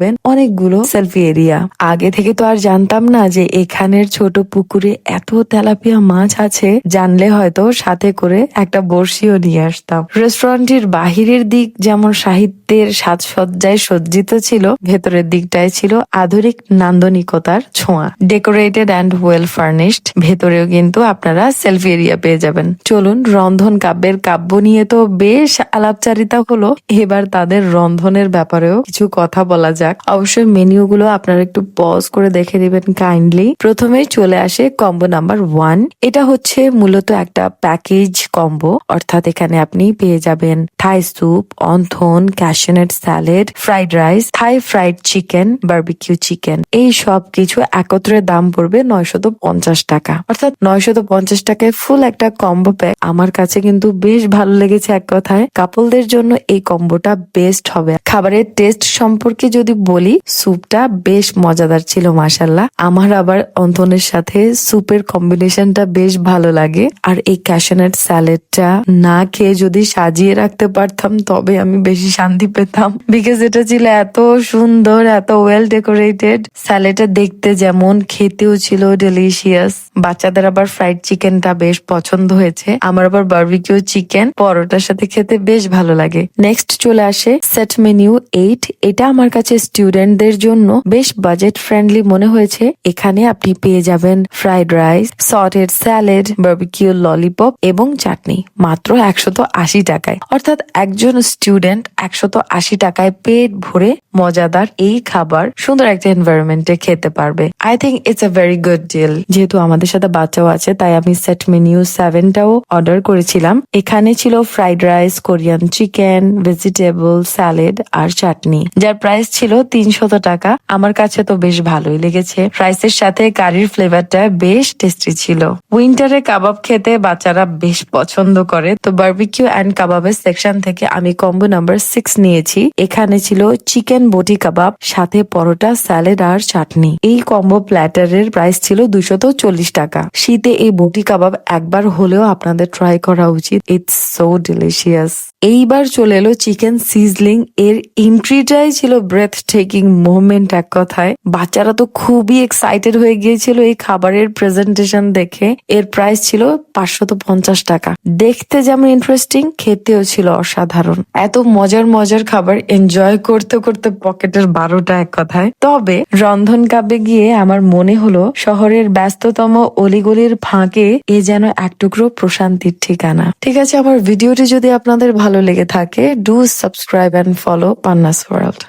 দেখবেন অনেকগুলো selfie area আগে থেকে তো আর জানতাম না যে এখানের ছোট পুকুরে এত তেলাপিয়া মাছ আছে, জানলে হয়তো সাথে করে একটা বড়শিও নিয়ে আসতাম। রেস্টুরেন্টের বাহিরের দিক যেমন সাহিত্যের সাজসজ্জায় সজ্জিত ছিল, ভেতরের দিকটায় ছিল আধুনিক নান্দনিকতার ছোঁয়া। ডেকোরেটেড অ্যান্ড ওয়েল ফার্নিশড ভেতরেও কিন্তু আপনারা সেলফি এরিয়া পেয়ে যাবেন। চলুন রন্ধন কাব্যের কাব্য নিয়ে তো বেশ আলাপচারিতা হলো, এবার তাদের রন্ধনের ব্যাপারেও কিছু কথা বলা যাক। অবশ্যই মেনিউ গুলো আপনারা একটু পজ করে দেখে দিবেন কাইন্ডলি প্রথমেই চলে আসে কম্বো নাম্বার ওয়ান এটা হচ্ছে মূলত একটা প্যাকেজ কম্বো অর্থাৎ এখানে আপনি পেয়ে যাবেন Thai soup wonton ক্যাশনেট salad fried rice Thai fried chicken barbecue chicken এই সব কিছু একত্রে দাম পড়বে নয়শত পঞ্চাশ টাকা। অর্থাৎ নয়শত পঞ্চাশ টাকায় ফুল একটা কম্বো প্যাক আমার কাছে কিন্তু বেশ ভালো লেগেছে এক কথায়। কাপলদের জন্য এই কম্বোটা বেস্ট হবে। খাবারের টেস্ট সম্পর্কে যদি বলি, স্যুপটা বেশ মজাদার ছিল মাসাল্লাহ আমার আবার অন্থনের সাথে স্যুপের কম্বিনেশনটা বেশ ভালো লাগে। আর এই ক্যাশনেট স্যালেডটা না খেয়ে যদি সাজিয়ে রাখতে পারতাম, তবে আমি বেশি শান্তি পেতাম। বিকজ এটা ছিল এত সুন্দর, এত ওয়েল ডেকোরেটেড স্যালেডটা দেখতে যেমন, খেতেও ছিল ডেলিশিয়াস বাচ্চাদের আবার ফ্রাইড চিকেনটা বেশ পছন্দ হয়েছে। আমার আবার বার্বিকিউ চিকেন পরোটার সাথে খেতে বেশ ভালো লাগে। নেক্সট চলে আসে সেট মেনিউ এইট এটা আমার কাছে স্টুডেন্টদের জন্য বেশ বাজেট ফ্রেন্ডলি মনে হয়েছে। এখানে আপনি পেয়ে যাবেন fried rice sauteed salad barbecue lollipop এবং চাটনি। মাত্র একশত আশি টাকায়। অর্থাৎ একজন স্টুডেন্ট একশত আশি টাকায় পেট ভরে মজাদার এই খাবার সুন্দর একটা এনভায়রনমেন্টে খেতে পারবে। I think it's a very good deal যেহেতু আমাদের সাথে বাচ্চাও আছে, তাই আমি সেট মেনিউ সেভেনটাও অর্ডার করেছিলাম। এখানে ছিল fried rice Korean chicken vegetable salad আর চাটনি। যার প্রাইস ছিল তিনশত টাকা। আমার কাছে তো বেশ ভালোই লেগেছে। রাইসের সাথে কারির ফ্লেভারটা বেশ টেস্টি ছিল। উইন্টারে কাবাব খেতে বাচ্চারা বেশ পছন্দ করে। তো বার্বিকিউ অ্যান্ড কাবাবের সেকশন থেকে আমি কম্বো নাম্বার সিক্স নিয়েছি। এখানে ছিল চিকেন বটি কাবাব, সাথে পরোটা স্যালেড আর চাটনি। এই কম্বো প্ল্যাটারের প্রাইস ছিল দুশত চল্লিশ টাকা। শীতে এই বটি কাবাব একবার হলেও আপনাদের ট্রাই করা উচিত। ইটস সো ডিলিশিয়াস এইবার চলে এলো চিকেন সিজলিং এর এন্ট্রিটাই ছিল ব্রেথ টেকিং মুভমেন্ট এক কথায়। বাচ্চারা তো খুবই এক্সাইটেড হয়ে গিয়েছিল এই খাবারের প্রেজেন্টেশন দেখে। এর প্রাইস ছিল পাঁচশত পঞ্চাশ টাকা। দেখতে যেমন ইন্টারেস্টিং খেতেও ছিল অসাধারণ। এত মজার মজার খাবার এনজয় করতে করতে পকেটের বারোটা এক কথায়। তবে রন্ধন কাব্যে গিয়ে আমার মনে হলো, শহরের ব্যস্ততম অলিগলির ফাঁকে এ যেন এক টুকরো প্রশান্তির ঠিকানা। ঠিক আছে, আমার ভিডিওটি যদি আপনাদের ভালো লেগে থাকে do subscribe and follow Pannas world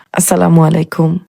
আসসালামু আলাইকুম।